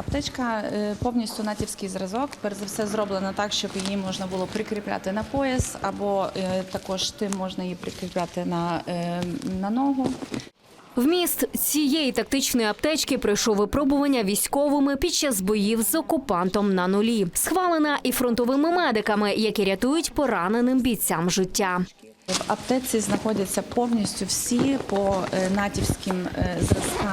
Аптечка е, повністю натівський зразок. Перш за все зроблена так, щоб її можна було прикріпляти на пояс, або е, також тим можна її прикріпляти на, е, на ногу. Вміст цієї тактичної аптечки пройшов випробування військовими під час боїв з окупантом на нулі. Схвалена і фронтовими медиками, які рятують пораненим бійцям життя. В аптеці знаходяться повністю всі по натівським е,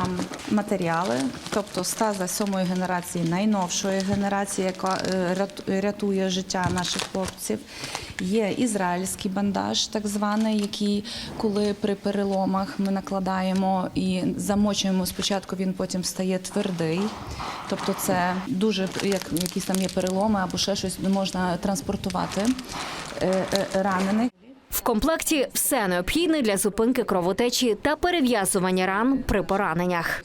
зразкам матеріали, тобто стаза сьомої генерації, найновшої генерації, яка е, рятує життя наших хлопців. Є ізраїльський бандаж, так званий, який, коли при переломах ми накладаємо і замочуємо спочатку, він потім стає твердий. Тобто, це дуже як якісь там є переломи або ще щось можна транспортувати е, е, ранених. В комплекті все необхідне для зупинки кровотечі та перев'язування ран при пораненнях.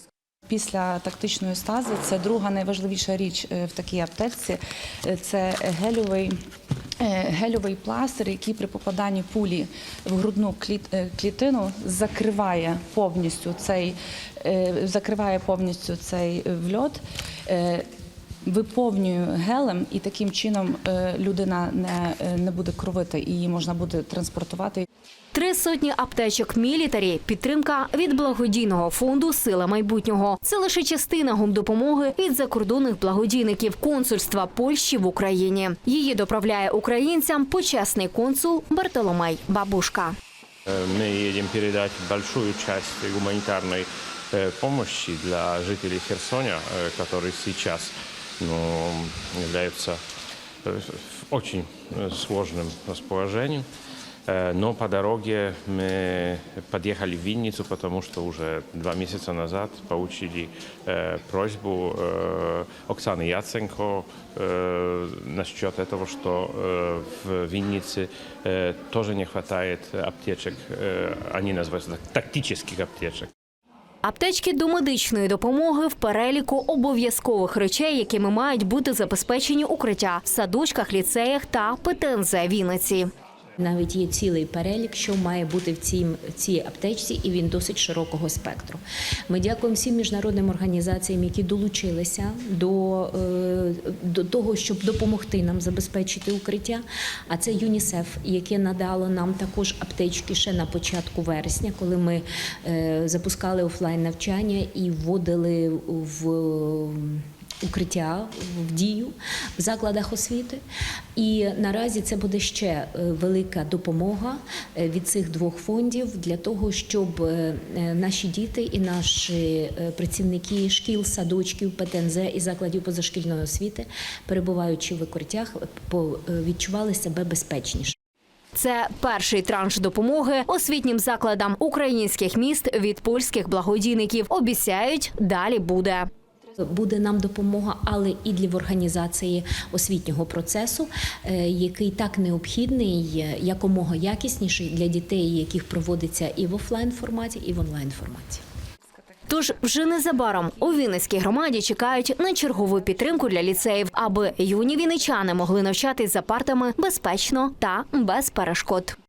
Після тактичної стази це друга найважливіша річ е, в такій аптечці. Е, Це гельовий. е, Гельовий пластир, який при попаданні пулі в грудну кліт- клітину закриває повністю цей, закриває повністю цей вльот, е, виповнює гелем, і таким чином е, людина не, е, не буде кровити, і її можна буде транспортувати. Три сотні аптечок мілітарі підтримка від благодійного фонду Сила майбутнього. Це лише частина гумдопомоги від закордонних благодійників консульства Польщі в Україні. Її доправляє українцям почесний консул Бартоломей Бабушка. Э, Мы едем передать большую часть гуманитарной э, помощи для жителей Херсоня, э, которые сейчас ну, являются э, в очень э, сложном расположении. Э, Но по дороге мы подъехали в Винницу, потому что уже два месяца назад получили э, просьбу э, Оксаны Яценко э, насчет этого, что э, в Виннице э, тоже не хватает аптечек, э, они называются так, тактических аптечек. Аптечки до медичної допомоги в переліку обов'язкових речей, якими мають бути забезпечені укриття в садочках, ліцеях та ПТНЗ Вінниці. Навіть є цілий перелік, що має бути в цій, в цій аптечці, і він досить широкого спектру. Ми дякуємо всім міжнародним організаціям, які долучилися до, е, до того, щоб допомогти нам забезпечити укриття. А це ЮНІСЕФ, яке надало нам також аптечки ще на початку вересня, коли ми е, запускали офлайн навчання і вводили в укриття в дію в закладах освіти. І наразі це буде ще е, велика допомога е, від цих двох фондів для того, щоб е, наші діти і наші працівники шкіл, садочків, ПТНЗ і закладів позашкільної освіти, перебуваючи в укриттях, відчували себе безпечніше. Це перший транш допомоги освітнім закладам українських міст від польських благодійників. Обіцяють, далі буде. Буде нам допомога, але і для організації освітнього процесу, е, який так необхідний, е, якомога якісніший для дітей, яких проводиться і в офлайн форматі, і в онлайн форматі. Тож вже незабаром у Вінницькій громаді чекають на чергову підтримку для ліцеїв, аби юні вінничани могли навчатись за партами безпечно та без перешкод.